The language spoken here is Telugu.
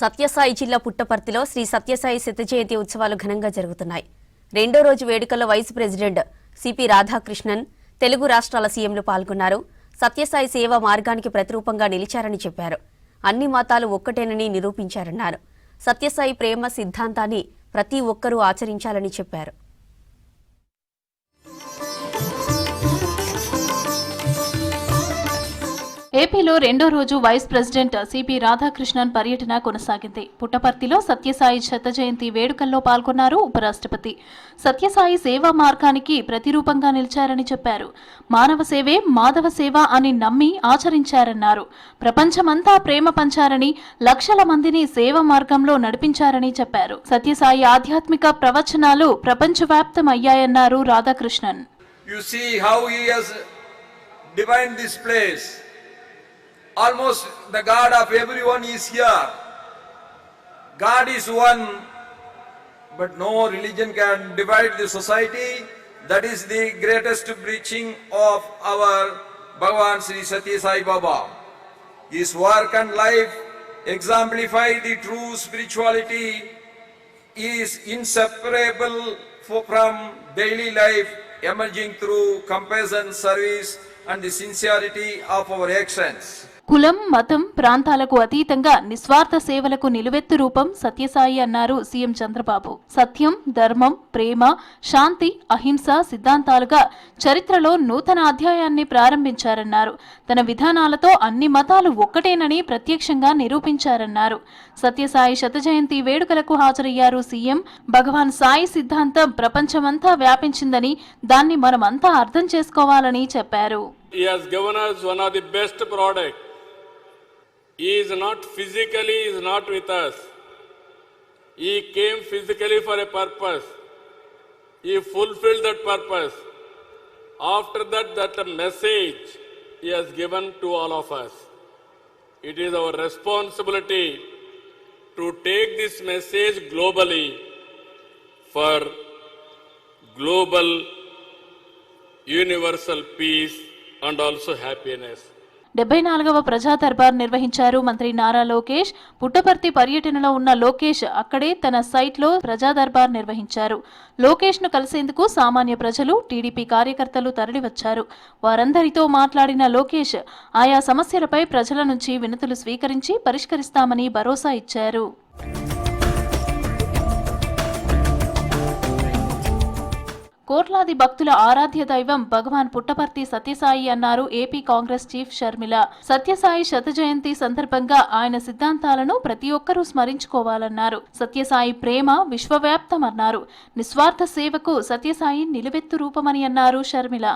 సత్యసాయి జిల్లా పుట్టపర్తిలో శ్రీ సత్యసాయి శత జయంతి ఉత్సవాలు ఘనంగా జరుగుతున్నాయి. రెండో రోజు వేడుకల్లో vice president CP Radhakrishnan Telugu రాష్ట్రాల సీఎంలు పాల్గొన్నారు. సత్యసాయి సేవా మార్గానికి ప్రతిరూపంగా నిలిచారని చెప్పారు. అన్ని మతాలు ఒక్కటేనని నిరూపించారన్నారు. సత్యసాయి ప్రేమ సిద్ధాంతాన్ని ప్రతి ఒక్కరూ ఆచరించాలని చెప్పారు. ఏపీలో రెండో రోజు వైస్ ప్రెసిడెంట్ సిపి రాధాకృష్ణన్ పర్యటన కొనసాగింది. పుట్టపర్తిలో సత్యసాయి శత జయంతి వేడుకల్లో పాల్గొన్నారు ఉపరాష్ట్రపతి. సత్యసాయి సేవా మార్గానికి ప్రతిరూపంగా నిలిచారని చెప్పారు. మానవ సేవే మాధవ సేవ అని నమ్మి ఆచరించారన్నారు. ప్రపంచమంతా ప్రేమ పంచారని లక్షల మందిని సేవ మార్గంలో నడిపించారని చెప్పారు. సత్యసాయి ఆధ్యాత్మిక ప్రవచనాలు ప్రపంచవ్యాప్తం అయ్యాయన్నారు Radhakrishnan. You see how he has divined this place. Almost the God of everyone is here. God is one, but no religion can divide the society. That is the greatest preaching of our Bhagavan Sri Sati Sai Baba. His work and life exemplify the true spirituality is inseparable from daily life emerging through compassion, service and the sincerity of our actions. కులం మతం ప్రాంతాలకు అతీతంగా నిస్వార్థ సేవలకు నిలువెత్తు రూపం సత్యసాయి అన్నారు సీఎం చంద్రబాబు. సత్యం ధర్మం ప్రేమ శాంతి అహింస సిద్ధాంతాలుగా చరిత్రలో నూతన అధ్యాయాన్ని ప్రారంభించారన్నారు. తన విధానాలతో అన్ని మతాలు ఒక్కటేనని ప్రత్యక్షంగా నిరూపించారన్నారు. సత్యసాయి శతజయంతి వేడుకలకు హాజరయ్యారు సీఎం. భగవాన్ సాయి సిద్ధాంతం ప్రపంచమంతా వ్యాపించిందని దాన్ని మనమంతా అర్థం చేసుకోవాలని చెప్పారు. He has given us one of the best products He is not physically he is not with us. He came physically for a purpose. He fulfilled that purpose. After that, that message he has given to all of us. It is our responsibility to take this message globally for global universal peace and also happiness. డెబ్బై నాలుగవ ప్రజా దర్బార్ నిర్వహించారు మంత్రి నారా లోకేష్. పుట్టపర్తి పర్యటనలో ఉన్న లోకేష్ అక్కడే తన సైట్లో ప్రజా దర్బార్ నిర్వహించారు. లోకేష్ను కలిసేందుకు సామాన్య ప్రజలు టీడీపీ కార్యకర్తలు తరలివచ్చారు. వారందరితో మాట్లాడిన లోకేష్ ఆయా సమస్యలపై ప్రజల నుంచి వినతులు స్వీకరించి పరిష్కరిస్తామని భరోసా ఇచ్చారు. కోట్లాది భక్తుల ఆరాధ్య దైవం భగవాన్ పుట్టపర్తి సత్యసాయి అన్నారు ఏపీ కాంగ్రెస్ చీఫ్ షర్మిల. సత్యసాయి శత జయంతి సందర్భంగా ఆయన సిద్ధాంతాలను ప్రతి ఒక్కరూ స్మరించుకోవాలన్నారు. సత్యసాయి ప్రేమ విశ్వవ్యాప్తమన్నారు. నిస్వార్థ సేవకు సత్యసాయి నిలువెత్తు రూపమని అన్నారు షర్మిల.